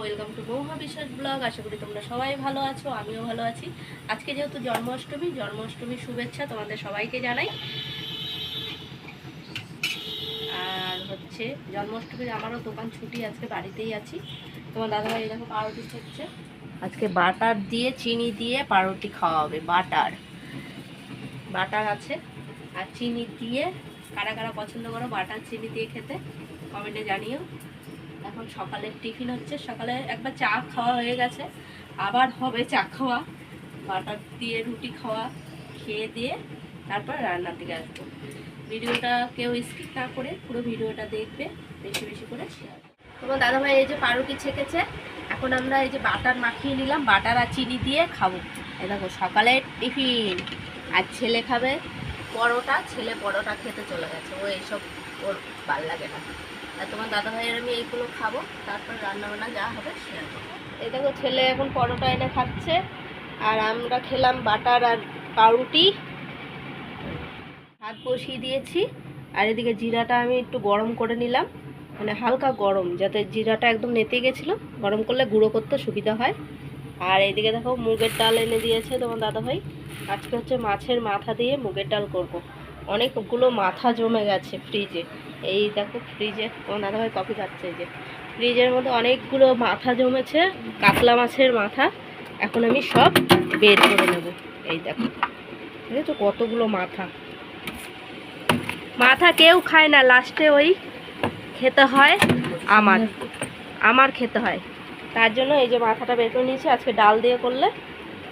Welcome to Mahua বিশ্বাস blog আশা করি তোমরা সবাই ভালো আছো, আমিও ভালো আছি। আজকে যেহেতু জন্মাষ্টমী, জন্মাষ্টমীর শুভেচ্ছা তোমাদের সবাইকে জানাই। আর হচ্ছে, জন্মাষ্টমীর আমারও দোকান ছুটি আজকে, বাড়িতেই আছি। তোমার দাদাভাই এরকম পাউরুটি হচ্ছে আজকে বাটার দিয়ে, চিনি দিয়ে পাউরুটি খাওয়া হবে বাটার। বাটার আছে, আর চিনি দিয়ে কারা কারা পছন্দ করো, বাটার, চিনি দিয়ে খেতে কমেন্টে জানিও। এখন সকালের টিফিন হচ্ছে। সকালে একবার চা খাওয়া হয়ে গেছে। আবার হবে চা খাওয়া বাটার দিয়ে রুটি খাওয়া, খেয়ে দিয়ে তারপর রান্নার দিকে আসব। ভিডিওটা কেউ স্কিপ না করে পুরো ভিডিওটা দেখবে, বেশি বেশি করে শেয়ার তোমার দাদাভাই এই যে পাউরুটি ছেঁকেছে, এখন আমরা এই যে বাটার মাখিয়ে নিলাম, বাটার আর চিনি দিয়ে খাব। এই দেখো, সকালের টিফিন। আর ছেলে খাবে পরোটা, ছেলে পরোটা খেতে চলে গেছে। ও এইসব ওর ভালো লাগে না। আর তোমার দাদা ভাইয়ের আমি এইগুলো খাব, তারপর রান্না বান্না যা হবে শেয়ার এই দেখো ছেলে এখন পরোটা এনে খাচ্ছে, আর আমরা খেলাম বাটার আর পাউরুটি। হাত বসিয়ে দিয়েছি, আর এদিকে জিরাটা আমি একটু গরম করে নিলাম। মানে হালকা গরম, যাতে জিরাটা একদম নেতে গেছিল। গরম করলে গুঁড়ো করতে সুবিধা হয়। আর এদিকে দেখো মুগের ডাল এনে দিয়েছে তোমার দাদা ভাই আজকে হচ্ছে মাছের মাথা দিয়ে মুগের ডাল করব। অনেকগুলো মাথা জমে গেছে ফ্রিজে এই দেখো ফ্রিজে, তোমার দাদাভাই কফি খাচ্ছে এই যে। ফ্রিজের মধ্যে অনেকগুলো মাথা জমেছে, কাতলা মাছের মাথা। এখন আমি সব বের করে নেব। এই দেখো, দেখেছ কতগুলো মাথা? মাথা কেউ খায় না, লাস্টে ওই খেতে হয় আমার। আমার খেতে হয়। তার জন্য এই যে মাথাটা বের করে নিয়েছি, আজকে ডাল দিয়ে করলে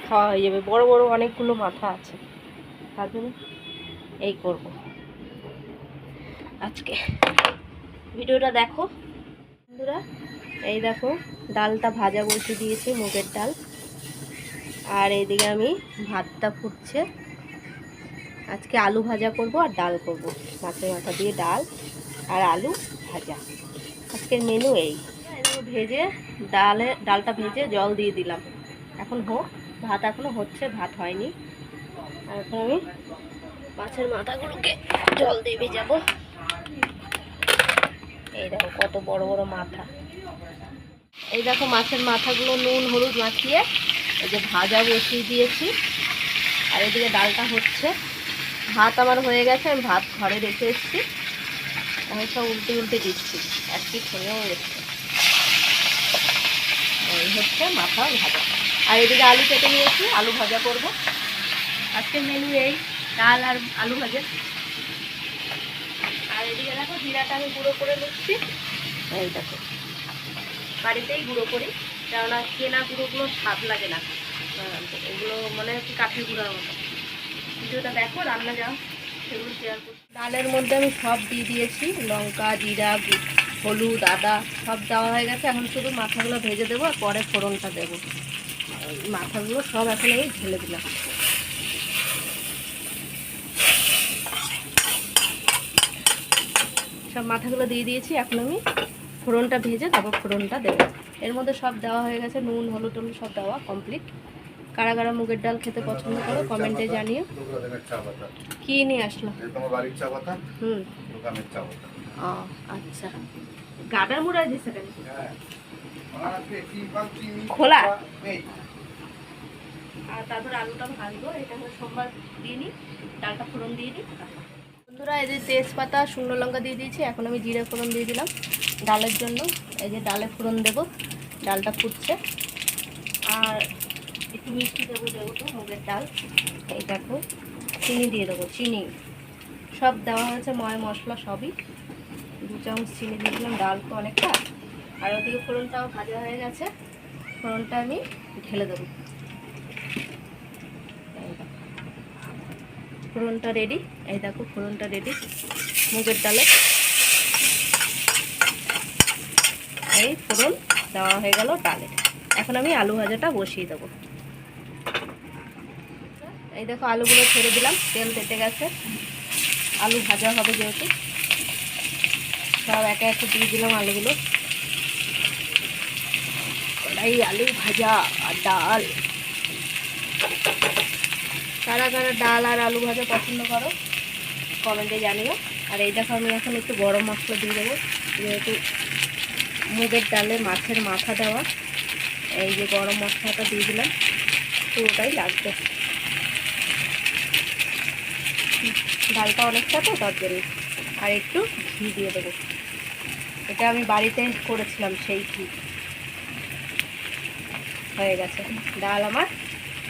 খাওয়া হয়ে যাবে। বড় বড় অনেকগুলো মাথা আছে। তার জন্য এই করব। আজকে। ভিডিওটা দেখো। বন্ধুরা, এই দেখো, ডালটা ভাজা বসিয়ে দিয়েছি, মুগের ডাল। আর এইদিকে আমি ভাতটা ফুটছে। আজকে আলু ভাজা করব আর ডাল করব। মাছের মাথা দিয়ে ডাল আর আলু ভাজা। আজকের মেনু এই। ভেজে ডালে ডালটা ভেজে জল দিয়ে দিলাম। এখন হোক ভাত এখনও হচ্ছে, ভাত হয়নি। আর এখন আমি মাছের মাথাগুলোকে জল দিয়ে ভেজাবো। এই দেখো কত বড় বড় মাথা। এই দেখো মাছের মাথাগুলো নুন, হলুদ মাখিয়ে এই যে ভাজা বসিয়ে দিয়েছি। আর এদিকে ডালটা হচ্ছে। ভাত আমার হয়ে গেছে, আমি ভাত ঘরে রেখে এসেছি। আমি সব উল্টে উল্টে দিচ্ছি, এক পিঠ হয়েও এসছে এই হচ্ছে মাথা ভাজা। আর এদিকে আলু কেটে নিয়েছি, আলু ভাজা করব। আজকের মেনু এই, ডাল আর আলু ভাজা। আর এদিকে দেখো জিরাটা আমি গুঁড়ো করে নিচ্ছি। এই দেখো। বাড়িতেই গুঁড়ো করি, কেননা কেনা গুঁড়োগুলো স্বাদ লাগে না। এগুলো মানে হচ্ছে কাঠের গুঁড়োর মতো। ভিডিওটা দেখো, রান্না যাও সেগুলো শেয়ার করছি। ডালের মধ্যে আমি সব দিয়ে দিয়েছি। লঙ্কা, জিরা হলুদ, আদা, সব দেওয়া হয়ে গেছে। এখন শুধু মাথাগুলো ভেজে দেবো আর পরে ফোড়নটা দেবো। মাথাগুলো সব এখন এই ঢেলে দিলাম। সব মাথাগুলো দিয়ে দিয়েছি, এখন আমি ফোড়নটা ভেজে তারপর ফোড়নটা দেবো। এর মধ্যে সব দেওয়া হয়ে গেছে, নুন, হলুদ, টলুদ সব দেওয়া কমপ্লিট কারা কারা মুগের ডাল খেতে পছন্দ করো, কমেন্টে জানিও। কি নিয়ে আসলো? হুম। ও আচ্ছা। গাডার মুড়াই দিছে খোলা? আর তারপর আলুটা ভাজবো, এটা সোমবার দিয়ে নিই ডালটা ফোড়ন দিয়ে দিই বন্ধুরা, এই যে তেজপাতা, শুকনো লঙ্কা দিয়ে দিয়েছি। এখন আমি জিরে ফোড়ন দিয়ে দিলাম। ডালের জন্য এই যে ডালে ফোড়ন দেব, ডালটা ফুটছে। আর একটু মিষ্টি দেবো যেহেতু, মুগের ডাল। এই দেখো, চিনি দিয়ে দেবো, চিনি। সব দেওয়া হয়েছে, ময় মশলা সবই। দু চামচ চিনি দিয়ে দিলাম, ডাল তো অনেকটা। আর ওদিকে ফোড়নটাও ভাজা হয়ে গেছে। ফোড়নটা আমি ঢেলে দেবো এই দেখো। ফোড়নটা রেডি এই দেখো, ফোড়নটা রেডি মুগের ডালে। এই ফোড়ন দেওয়া হয়ে গেল ডালে। এখন আমি আলু ভাজাটা বসিয়ে দেবো। এই দেখো, আলুগুলো ছেড়ে দিলাম। তেল তেতে গেছে। আলু ভাজা হবে যেহেতু। সব একে একে দিয়ে দিলাম আলুগুলো। কড়াই, আলু ভাজা আর ডাল। কারা কারা ডাল আর আলু ভাজা পছন্দ করো, কমেন্টে জানিও। আর এই দেখো আমি এখন একটু গরম মশলা দিয়ে দেবো। যেহেতু মুগের ডালে মাছের মাথা দেওয়া, এই যে গরম মশলাটা দিয়ে দিলাম পুরোটাই লাগবে। ডালটা অনেকটা তো, তার জন্য। আর একটু ঘি দিয়ে দেবো। এটা আমি বাড়িতে করেছিলাম, সেই ঘি। হয়ে গেছে। ডাল আমার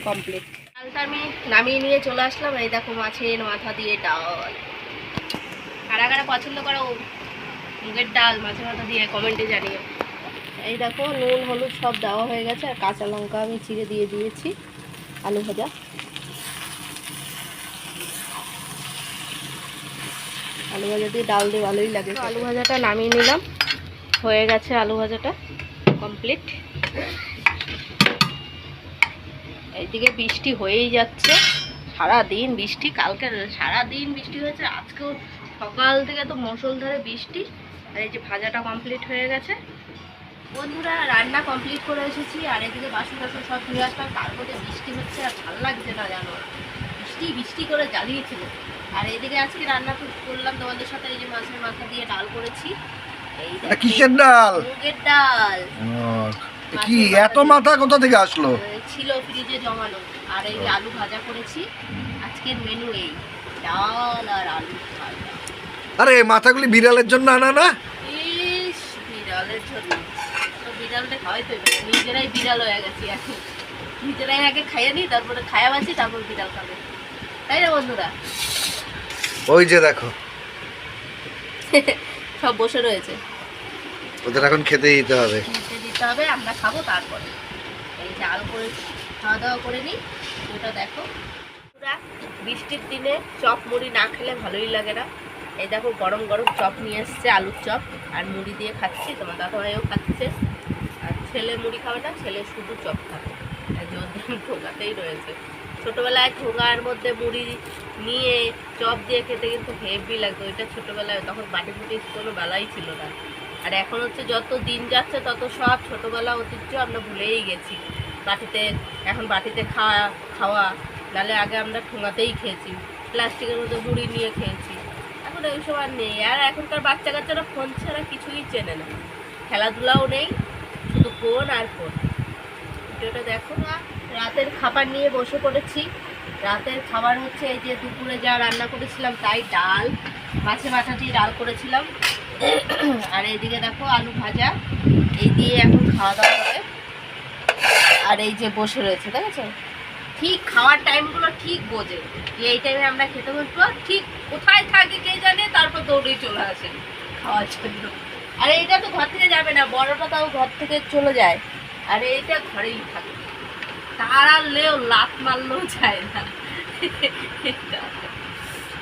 কমপ্লিট। আমি নামিয়ে নিয়ে চলে আসলাম, এই দেখো মাছের মাথা দিয়ে ডাল। কারা কারা পছন্দ করো? মুগের ডাল, মাছের মাথা দিয়ে কমেন্টে জানিও। এই দেখো, নুন, হলুদ সব দেওয়া হয়ে গেছে, আর কাঁচা লঙ্কা আমি চিড়ে দিয়ে দিয়েছি, আলু ভাজা। আলু ভাজা দিয়ে ডাল দিয়ে ভালোই লাগে আলু ভাজাটা নামিয়ে নিলাম, হয়ে গেছে আলু ভাজাটা কমপ্লিট এইদিকে বৃষ্টি হয়েই যাচ্ছে। সারা দিন বৃষ্টি কালকে সারা দিন বৃষ্টি হয়েছে আজকেও সকাল থেকে তো মুষলধারে বৃষ্টি। আর এই যে ভাজাটা কমপ্লিট হয়ে গেছে। বন্ধুরা রান্না কমপ্লিট করে এসেছি। আর এদিকে বাসন টাসন সব ধুয়ে আসলাম। তার মধ্যে বৃষ্টি হচ্ছে আর ভালো লাগছে না জানো। বৃষ্টি বৃষ্টি করে জ্বালিয়েছিল। আর এদিকে আজকে রান্না তো করলাম তোমাদের সাথে। এই যে মাছের মাথা দিয়ে ডাল করেছি। এই এটা দেখো, কিসের ডাল? মুগের ডাল। কি এত মাথা কোথা থেকে আসলো? ছিল ফ্রিজে জমানো। আর এই আলু ভাজা করেছি। আজকের মেনু এই ডাল আর আলু ভাজা। আরে মাথাগুলি বিড়ালের জন্য আনা না? ইস বিড়ালের জন্য। তো বিড়ালটা খাওয়াই তো নিজেরাই বিড়াল হয়ে গেছি এখন। নিজেরাই আগে খাইয়ে নিই তারপরে খায়া বাছি তারপর বিড়াল খাবে। তাই না বন্ধুরা? ওই যে দেখো। সব বসে রয়েছে। ওদের এখন খেতে দিতে হবে। খেতে হবে আমরা খাব তারপরে। এই চাল করে খাওয়া দাওয়া করে নিই। ওটা দেখো। বৃষ্টির দিনে চপ মুড়ি না খেলে ভালোই লাগে না। এই দেখো, গরম গরম চপ নিয়ে এসছে, আলুর চপ। আর মুড়ি দিয়ে খাচ্ছি, তোমার দাদা ভাইও খাচ্ছে। আর ছেলে মুড়ি খাবে না, ছেলে শুধু চপ খাবে। যে ঠোঙাতেই রয়েছে। ছোটোবেলায় ঠোঙার মধ্যে মুড়ি নিয়ে চপ দিয়ে খেতে কিন্তু হেভি লাগতো। ওইটা ছোটোবেলায়, তখন বাটি ফুটি কোনো বেলাই ছিল না। আর এখন হচ্ছে যত দিন যাচ্ছে, তত সব ছোটোবেলা ঐতিহ্য আমরা ভুলেই গেছি। বাটিতে, এখন বাটিতে খাওয়া খাওয়া, নাহলে আগে আমরা ঠোঙাতেই খেয়েছি। প্লাস্টিকের মধ্যে মুড়ি নিয়ে খেয়েছি। এখন ওইসব আর নেই। আর এখনকার বাচ্চা কাচ্চারা ফোন ছাড়া কিছুই চেনে না। খেলাধুলাও নেই, শুধু ফোন আর ফোন। ভিডিওটা দেখো। না রাতের খাবার নিয়ে বসে পড়েছি। রাতের খাবার হচ্ছে এই যে দুপুরে যা রান্না করেছিলাম, তাই ডাল। মাছে মাথা দিয়ে ডাল করেছিলাম। আর এইদিকে দেখো আলু ভাজা। এই দিয়ে এখন খাওয়া দাওয়া হবে। আর এই যে বসে রয়েছে, দেখেছ? ঠিক খাওয়ার টাইমগুলো ঠিক বোঝে। যে এই টাইমে আমরা খেতে বসবো, ঠিক কোথায় থাকে কে জানে, তারপর দৌড়েই চলে আসে খাওয়ার জন্য। আর এইটা তো ঘর থেকে যাবে না, বড়টা তাও ঘর থেকে চলে যায়। আর এইটা ঘরেই থাকে। তারা লেও লাত মারলেও যায় না।